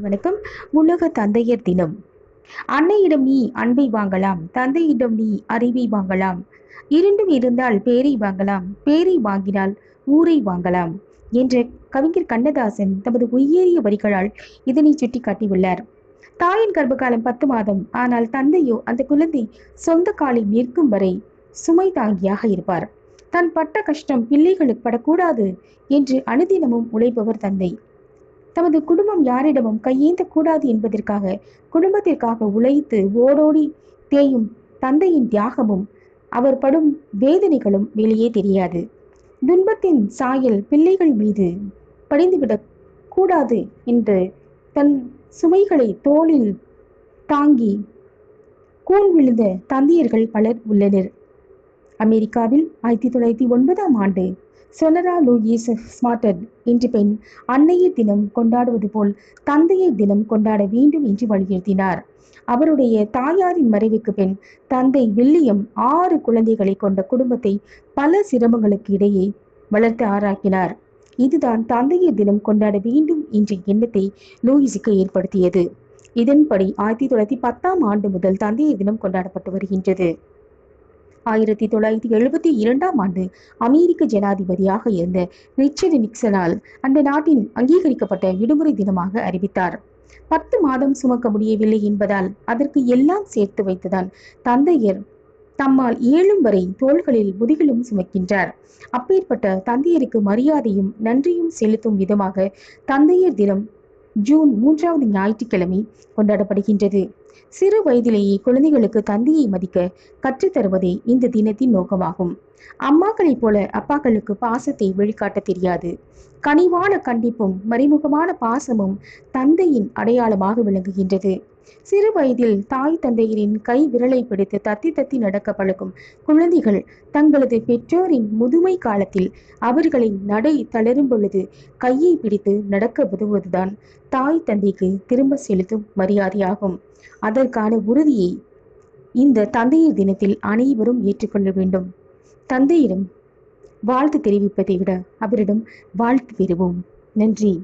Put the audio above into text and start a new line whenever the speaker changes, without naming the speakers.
அனைவருக்கும் வணக்கம். உலக தந்தையர் தினம். அன்னையிடம் நீ அன்பை வாங்கலாம் தந்தையிடம் நீ அறிவை வாங்கலாம். இரண்டும் இருந்தால் பேரை வாங்கலாம் பேரை வாங்கினால் ஊரை வாங்கலாம் என்ற கவிஞர் கண்ணதாசன் தமது உயரிய வரிகளால் இதனை சுட்டிக்காட்டியுள்ளார். தாயின் கர்ப்பகாலம் பத்து மாதம் ஆனால் தந்தையோ அந்த குழந்தை சொந்த காலில் நிற்கும் வரை சுமை தாங்கியாக இருப்பார். தன் பட்ட கஷ்டம் பிள்ளைகளுக்கு படக்கூடாது என்று அனுதினமும் உழைப்பவர் தந்தை. தமது குடும்பம் யாரிடமும் கையேந்த கூடாது என்பதற்காக குடும்பத்திற்காக உழைத்து ஓடோடி தேயும் தந்தையின் தியாகமும் அவர் படும் வேதனைகளும் வெளியே தெரியாது. துன்பத்தின் சாயல் பிள்ளைகள் மீது படிந்துவிடக் கூடாது என்று தன் சுமைகளை தோளில் தாங்கி கூன் விழுந்த தந்தையர்கள் பலர் உள்ளனர். அமெரிக்காவில் ஆயிரத்தி தொள்ளாயிரத்தி ஒன்பதாம் ஆண்டு சொனரா லூயிஸ் ஸ்மார்டட் இன்று பெண் அன்னையை தினம் கொண்டாடுவது போல் தந்தையை தினம் கொண்டாட வேண்டும் என்று வலியுறுத்தினார். அவருடைய தாயாரின் மறைவுக்கு பின் தந்தை வில்லியம் ஆறு குழந்தைகளை கொண்ட குடும்பத்தை பல சிரமங்களுக்கு இடையே வளர்த்து ஆராக்கினார் இதுதான் தந்தையை தினம் கொண்டாட வேண்டும் என்ற எண்ணத்தை லூயிஸுக்கு ஏற்படுத்தியது. இதன்படி ஆயிரத்தி தொள்ளாயிரத்தி பத்தாம் ஆண்டு முதல் தந்தையை தினம் கொண்டாடப்பட்டு வருகின்றது. ஆயிரத்தி தொள்ளாயிரத்தி எழுபத்தி இரண்டாம் ஆண்டு அமெரிக்க ஜனாதிபதியாக இருந்த ரிச்சர்ட் நிக்சனால் அந்த நாட்டின் அங்கீகரிக்கப்பட்ட விடுமுறை தினமாக அறிவித்தார். பத்து மாதம் சுமக்க முடியவில்லை என்பதால் அதற்கு எல்லாம் சேர்த்து வைத்துதான் தந்தையர் தம்மால் இயலும் வரை தோள்களில் முதுகிலும் சுமக்கின்றார். அப்பேற்பட்ட தந்தையருக்கு மரியாதையும் நன்றியும் செலுத்தும் விதமாக தந்தையர் தினம் ஜூன் மூன்றாவது ஞாயிற்றுக்கிழமை கொண்டாடப்படுகின்றது. சிறு வயதிலேயே குழந்தைகளுக்கு தந்தையை மதிக்க கற்றுத்தருவதே இந்த தினத்தின் நோக்கமாகும். அம்மாக்களைப் போல அப்பாக்களுக்கு பாசத்தை வெளிக்காட்ட தெரியாது. கனிவான கண்டிப்பும் மறைமுகமான பாசமும் தந்தையின் அடையாளமாக விளங்குகின்றது. சிறு வயதில் தாய் தந்தையரின் கை விரலை பிடித்து தத்தி தத்தி நடக்க பழகும் குழந்தைகள் தங்களது பெற்றோரின் முதுமை காலத்தில் அவர்களின் நடை தளரும் பொழுது கையை பிடித்து நடக்க உதவுவதுதான் தாய் தந்தைக்கு திரும்ப செலுத்தும் மரியாதையாகும். அதற்கான உறுதியை இந்த தந்தையர் தினத்தில் அனைவரும் ஏற்றுக்கொள்ள வேண்டும். தந்தையிடம் வாழ்த்து தெரிவிப்பதை விட அவரிடம் வாழ்த்து பெறுவோம். நன்றி.